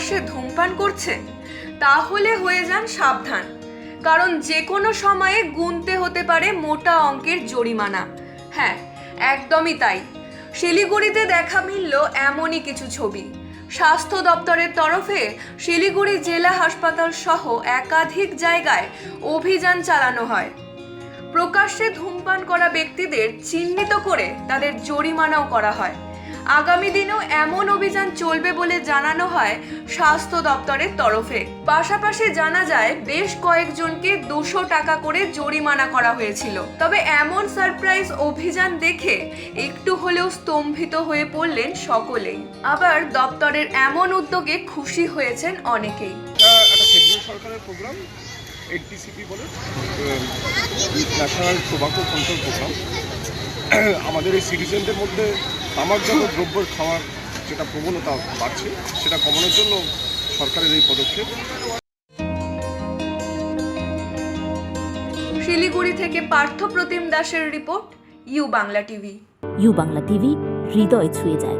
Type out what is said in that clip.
প্রকাশ্যে ধূমপান করছে, তাহলে হয়ে যান সাবধান। কারণ যে কোনো সময়ে গুনতে হতে পারে মোটা অঙ্কের জরিমানা। হ্যাঁ একদমই তাই। শিলিগুড়িতে দেখা মিলল এমনই কিছু ছবি। স্বাস্থ্য দপ্তরের তরফে শিলিগুড়ি জেলা হাসপাতাল সহ একাধিক জায়গায় অভিযান চালানো হয়। প্রকাশ্যে ধূমপান করা ব্যক্তিদের চিহ্নিত করে তাদের জরিমানাও করা হয়। আগামী দিনেও এমন অভিযান চলবে বলে জানানো হয় স্বাস্থ্য দপ্তরের তরফে। পাশাপাশি জানা যায়, বেশ কয়েকজনকে দুশো টাকা করে জরিমানা করা হয়েছিল। তবে এমন সারপ্রাইজ অভিযান দেখে একটু হলেও স্তম্ভিত হয়ে পড়লেন সকলেই। আবার দপ্তরের এমন উদ্যোগে খুশি হয়েছেন অনেকেই। আমাদের এই সিটিজেনদের মধ্যে তামাকজাত দ্রব্যের খাওয়ার যেটা প্রবণতা বাড়ছে সেটা কমানোর জন্য সরকারের এই পদক্ষেপ। শিলিগুড়ি থেকে পার্থ প্রতিম দাসের report U Bangla TV. U Bangla TV হৃদয় ছুঁয়ে যায়।